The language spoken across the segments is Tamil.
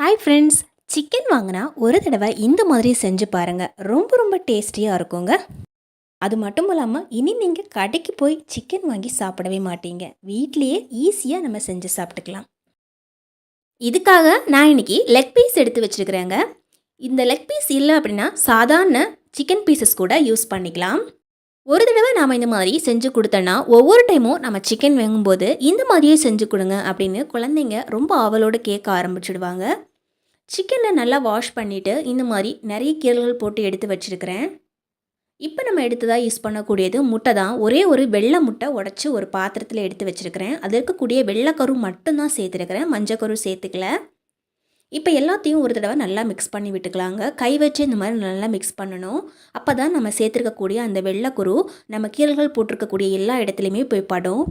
ஹாய் ஃப்ரெண்ட்ஸ் சிக்கன் வாங்கினா ஒரு தடவை இந்த மாதிரி செஞ்சு பாருங்கள் ரொம்ப ரொம்ப டேஸ்டியாக இருக்குங்க. அது மட்டும் இல்லாமல் இனி நீங்கள் கடைக்கு போய் சிக்கன் வாங்கி சாப்பிடவே மாட்டீங்க. வீட்லேயே ஈஸியாக நம்ம செஞ்சு சாப்பிட்டுக்கலாம். இதுக்காக நான் இன்னைக்கு லெக் பீஸ் எடுத்து வச்சுருக்கிறேங்க. இந்த லெக் பீஸ் இல்லை அப்படின்னா சாதாரண சிக்கன் பீசஸ் கூட யூஸ் பண்ணிக்கலாம். ஒரு தடவை நாம் இந்த மாதிரி செஞ்சு கொடுத்தோன்னா ஒவ்வொரு டைமும் நம்ம சிக்கன் வாங்கும்போது இந்த மாதிரியே செஞ்சு கொடுங்க அப்படின்னு குழந்தைங்க ரொம்ப ஆவலோடு கேட்க ஆரம்பிச்சிடுவாங்க. சிக்கனை நல்லா வாஷ் பண்ணிவிட்டு இந்த மாதிரி நிறைய கீரல்கள் போட்டு எடுத்து வச்சுருக்கிறேன். இப்போ நம்ம எடுத்ததாக யூஸ் பண்ணக்கூடியது முட்டை தான். ஒரே ஒரு வெள்ளை முட்டை உடச்சி ஒரு பாத்திரத்தில் எடுத்து வச்சுருக்கிறேன். அது இருக்கக்கூடிய வெள்ளைக்கரு மட்டும்தான் சேர்த்துருக்கிறேன். மஞ்சக்கரு சேர்த்துக்கல. இப்போ எல்லாத்தையும் ஒரு தடவை நல்லா மிக்ஸ் பண்ணி விட்டுக்கலாங்க. கை வச்சு இந்த மாதிரி நல்லா மிக்ஸ் பண்ணணும். அப்போ தான் நம்ம சேர்த்துருக்கக்கூடிய அந்த வெள்ளைக்குரு நம்ம கீரல்கள் போட்டிருக்கக்கூடிய எல்லா இடத்துலையுமே போய் படும்.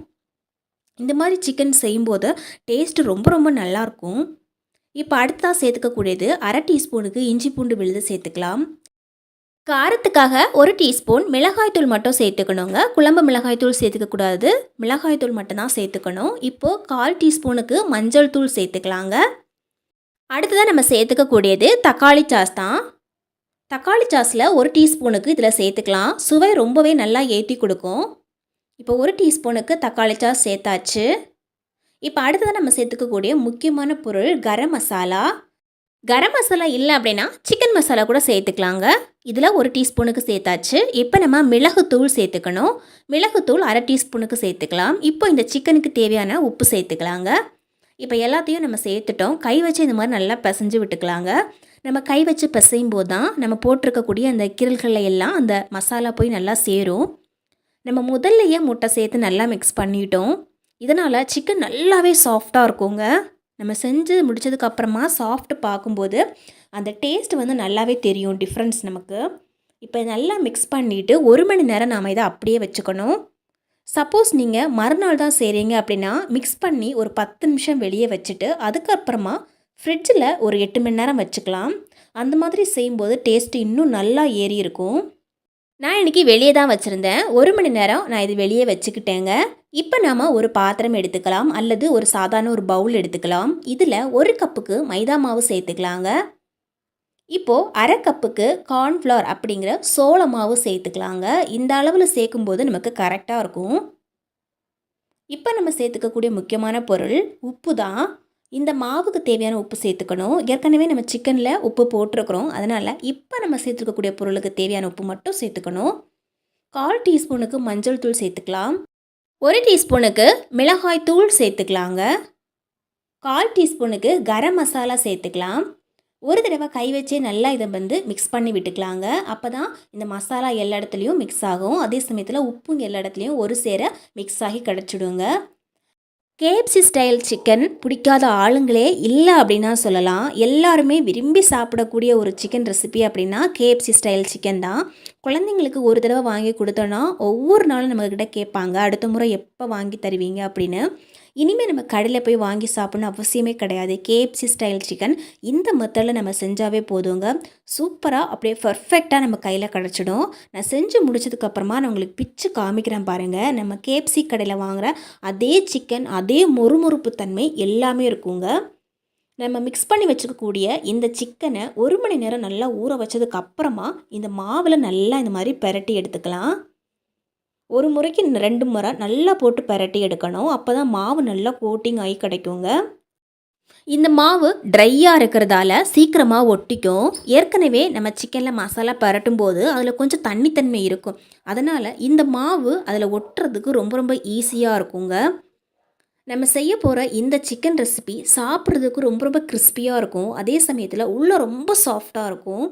இந்த மாதிரி சிக்கன் செய்யும்போது டேஸ்ட்டு ரொம்ப ரொம்ப நல்லாயிருக்கும் இப்போ அடுத்ததாக சேர்த்துக்கக்கூடியது அரை டீஸ்பூனுக்கு இஞ்சி பூண்டு விழுது சேர்த்துக்கலாம். காரத்துக்காக ஒரு டீஸ்பூன் மிளகாய்த்தூள் மட்டும் சேர்த்துக்கணுங்க. குழம்பு மிளகாய்த்தூள் சேர்த்துக்கக்கூடாது மிளகாய்த்தூள் மட்டும்தான் சேர்த்துக்கணும். இப்போது கால் டீஸ்பூனுக்கு மஞ்சள் தூள் சேர்த்துக்கலாங்க. அடுத்ததாக நம்ம சேர்த்துக்கக்கூடியது தக்காளி சாஸ் தான். தக்காளி சாஸில் ஒரு டீஸ்பூனுக்கு இதில் சேர்த்துக்கலாம். சுவை ரொம்பவே நல்லா ஏற்றி கொடுக்கும். இப்போ ஒரு டீஸ்பூனுக்கு தக்காளி சாஸ் சேர்த்தாச்சு. இப்போ அடுத்ததாக நம்ம சேர்த்துக்கக்கூடிய முக்கியமான பொருள் கரம் மசாலா. கரம் மசாலா இல்லை அப்படின்னா சிக்கன் மசாலா கூட சேர்த்துக்கலாங்க. இதில் ஒரு டீஸ்பூனுக்கு சேர்த்தாச்சு. இப்போ நம்ம மிளகுத்தூள் சேர்த்துக்கணும். மிளகுத்தூள் அரை டீஸ்பூனுக்கு சேர்த்துக்கலாம். இப்போ இந்த சிக்கனுக்கு தேவையான உப்பு சேர்த்துக்கலாங்க. இப்போ எல்லாத்தையும் நம்ம சேர்த்துட்டோம். கை வச்சு இந்த மாதிரி நல்லா பிசைஞ்சு விட்டுக்கலாங்க. நம்ம கை வச்சு பிசையும் போது தான் நம்ம போட்டிருக்கக்கூடிய அந்த கிரல்களை எல்லாம் அந்த மசாலா போய் நல்லா சேரும். நம்ம முதல்லையே முட்டை சேர்த்து நல்லா மிக்ஸ் பண்ணிட்டோம். இதனால் சிக்கன் நல்லாவே சாஃப்டாக இருக்குங்க. நம்ம செஞ்சு முடிச்சதுக்கு அப்புறமா சாஃப்ட் பார்க்கும்போது அந்த டேஸ்ட் வந்து நல்லாவே தெரியும் டிஃப்ரென்ஸ் நமக்கு. இப்போ நல்லா மிக்ஸ் பண்ணிவிட்டு ஒரு மணி நேரம் நாம் இதை அப்படியே வச்சுக்கணும். சப்போஸ் நீங்கள் மறுநாள் தான் செய்கிறீங்க அப்படின்னா மிக்ஸ் பண்ணி ஒரு பத்து நிமிஷம் வெளியே வச்சுட்டு அதுக்கப்புறமா ஃப்ரிட்ஜில் ஒரு எட்டு மணி நேரம் வச்சுக்கலாம். அந்த மாதிரி செய்யும்போது டேஸ்ட்டு இன்னும் நல்லா ஏறி இருக்கும். நான் இன்றைக்கி வெளியே தான் வச்சுருந்தேன். ஒரு மணி நேரம் நான் இது வெளியே வச்சுக்கிட்டேங்க. இப்போ நாம் ஒரு பாத்திரம் எடுத்துக்கலாம் அல்லது ஒரு சாதாரண ஒரு பவுல் எடுத்துக்கலாம். இதில் ஒரு கப்புக்கு மைதா மாவு சேர்த்துக்கலாங்க. இப்போது அரை கப்புக்கு கார்ன்ஃப்ளவர் அப்படிங்கிற சோள மாவு சேர்த்துக்கலாங்க. இந்த அளவில் சேர்க்கும்போது நமக்கு கரெக்டாக இருக்கும். இப்போ நம்ம சேர்த்துக்கக்கூடிய முக்கியமான பொருள் உப்பு தான். இந்த மாவுக்கு தேவையான உப்பு சேர்த்துக்கணும். ஏற்கனவே நம்ம சிக்கனில் உப்பு போட்டிருக்கிறோம். அதனால் இப்போ நம்ம சேர்த்துக்கக்கூடிய பொருளுக்கு தேவையான உப்பு மட்டும் சேர்த்துக்கணும். கால் டீஸ்பூனுக்கு மஞ்சள் தூள் சேர்த்துக்கலாம். ஒரு டீஸ்பூனுக்கு மிளகாய் தூள் சேர்த்துக்கலாங்க. கால் டீஸ்பூனுக்கு கரம் மசாலா சேர்த்துக்கலாம். ஒரு தடவை கை வச்சே நல்லா இதை வந்து மிக்ஸ் பண்ணி விட்டுக்கலாங்க. அப்போ தான் இந்த மசாலா எல்லா இடத்துலையும் மிக்ஸ் ஆகும். அதே சமயத்தில் உப்பும் எல்லா இடத்துலையும் ஒரு சேர மிக்ஸ் ஆகி கிடச்சிடுங்க. கேஎஃப்சி ஸ்டைல் சிக்கன் பிடிக்காத ஆளுங்களே இல்லை அப்படின்னா சொல்லலாம். எல்லாருமே விரும்பி சாப்பிடக்கூடிய ஒரு சிக்கன் ரெசிபி அப்படின்னா கேஎஃப்சி ஸ்டைல் சிக்கன் தான். குழந்தைங்களுக்கு ஒரு தடவை வாங்கி கொடுத்தோன்னா ஒவ்வொரு நாளும் நம்மக்கிட்ட கேட்பாங்க அடுத்த முறை எப்போ வாங்கி தருவீங்க அப்படின்னு. இனிமேல் நம்ம கடையில் போய் வாங்கி சாப்பிட்ணும் அவசியமே கிடையாது. கேஎஃப்சி ஸ்டைல் சிக்கன் இந்த மெத்தடில் நம்ம செஞ்சாவே போதுங்க. சூப்பராக அப்படியே பர்ஃபெக்டாக நம்ம கையில் கிடச்சிடும். நான் செஞ்சு முடிச்சதுக்கப்புறமா நான் உங்களுக்கு பிச்சு காமிக்கிறேன் பாருங்கள் நம்ம கேஎஃப்சி கடையில் வாங்குகிற அதே சிக்கன் அதே மொறுமொறுப்பு தன்மை எல்லாமே இருக்குங்க. நம்ம மிக்ஸ் பண்ணி வச்சுக்கக்கூடிய இந்த சிக்கனை ஒரு மணி நேரம் நல்லா ஊற வச்சதுக்கு அப்புறமா இந்த மாவில் நல்லா இந்த மாதிரி பெரட்டி எடுத்துக்கலாம். ஒரு முறைக்கு ரெண்டு முறை நல்லா போட்டு பரட்டி எடுக்கணும். அப்போ தான் மாவு நல்லா கோட்டிங் ஆகி கிடைக்குங்க. இந்த மாவு ட்ரையாக இருக்கிறதால சீக்கிரமாக ஒட்டிக்கும். ஏற்கனவே நம்ம சிக்கனில் மசாலா பரட்டும் போது அதில் கொஞ்சம் தண்ணித்தன்மை இருக்கும். அதனால் இந்த மாவு அதில் ஒட்டுறதுக்கு ரொம்ப ரொம்ப ஈஸியாக இருக்குங்க. நம்ம செய்ய போகிற இந்த சிக்கன் ரெசிபி சாப்பிட்றதுக்கு ரொம்ப ரொம்ப கிறிஸ்பியாக இருக்கும். அதே சமயத்தில் உள்ளே ரொம்ப சாஃப்டாக இருக்கும்.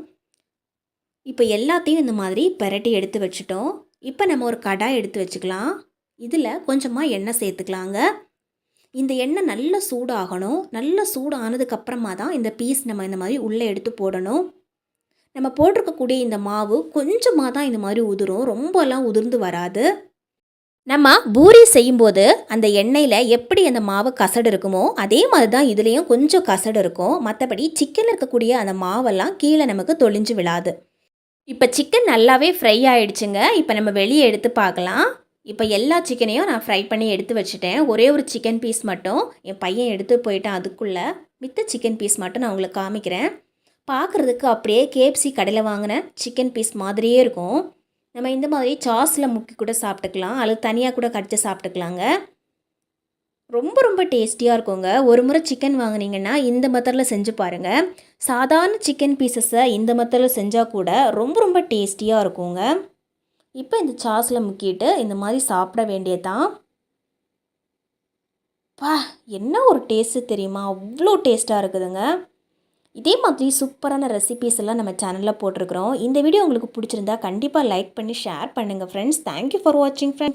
இப்போ எல்லாத்தையும் இந்த மாதிரி பரட்டி எடுத்து வச்சுட்டோம். இப்போ நம்ம ஒரு கடாய் எடுத்து வச்சுக்கலாம். இதில் கொஞ்சமாக எண்ணெய் சேர்த்துக்கலாங்க. இந்த எண்ணெய் நல்லா சூடாகணும். நல்ல சூடானதுக்கப்புறமா தான் இந்த பீஸ் நம்ம இந்த மாதிரி உள்ளே எடுத்து போடணும். நம்ம போட்டிருக்கக்கூடிய இந்த மாவு கொஞ்சமாக தான் இந்த மாதிரி உதிரும். ரொம்பலாம் உதிர்ந்து வராது. நம்ம பூரி செய்யும்போது அந்த எண்ணெயில் எப்படி அந்த மாவு கசடு இருக்குமோ அதே மாதிரி தான் இதுலேயும் கொஞ்சம் கசடு இருக்கும். மற்றபடி சிக்கனில் இருக்கக்கூடிய அந்த மாவெல்லாம் கீழே நமக்கு தொளிஞ்சு விழாது. இப்போ சிக்கன் நல்லாவே ஃப்ரை ஆகிடுச்சுங்க இப்போ நம்ம வெளியே எடுத்து பார்க்கலாம். இப்போ எல்லா சிக்கனையும் நான் ஃப்ரை பண்ணி எடுத்து வச்சுட்டேன். ஒரே ஒரு சிக்கன் பீஸ் மட்டும். என் பையன் எடுத்து போயிட்டான் அதுக்குள்ளே. மித்த சிக்கன் பீஸ் மட்டும் நான் உங்களுக்கு காமிக்கிறேன். பார்க்குறதுக்கு அப்படியே கேஎஃப்சி கடையில் வாங்கின சிக்கன் பீஸ் மாதிரியே இருக்கும். நம்ம இந்த மாதிரி சாஸில் முக்கி கூட சாப்பிட்டுக்கலாம். அல்லது தனியாக கூட கடிச்சு சாப்பிட்டுக்கலாங்க. ரொம்ப ரொம்ப டேஸ்டியாக இருக்குங்க. ஒரு முறை சிக்கன் வாங்கினீங்கன்னா இந்த மெத்தடில் செஞ்சு பாருங்கள் சாதாரண சிக்கன் பீசஸை இந்த மெத்தடில் செஞ்சால் கூட ரொம்ப ரொம்ப டேஸ்டியாக இருக்குங்க. இப்போ இந்த சாஸில் முக்கிட்டு இந்த மாதிரி சாப்பிட வேண்டியதான் பா என்ன ஒரு டேஸ்ட்டு தெரியுமா? அவ்வளோ டேஸ்ட்டாக இருக்குதுங்க. இதே மாதிரி சூப்பரான ரெசிபீஸ் எல்லாம் நம்ம சேனலில் போட்டிருக்கிறோம். இந்த வீடியோ உங்களுக்கு பிடிச்சிருந்தா கண்டிப்பாக லைக் பண்ணி ஷேர் பண்ணுங்கள் ஃப்ரெண்ட்ஸ் தேங்க்யூ ஃபார் வாட்சிங் ஃப்ரெண்ட்ஸ்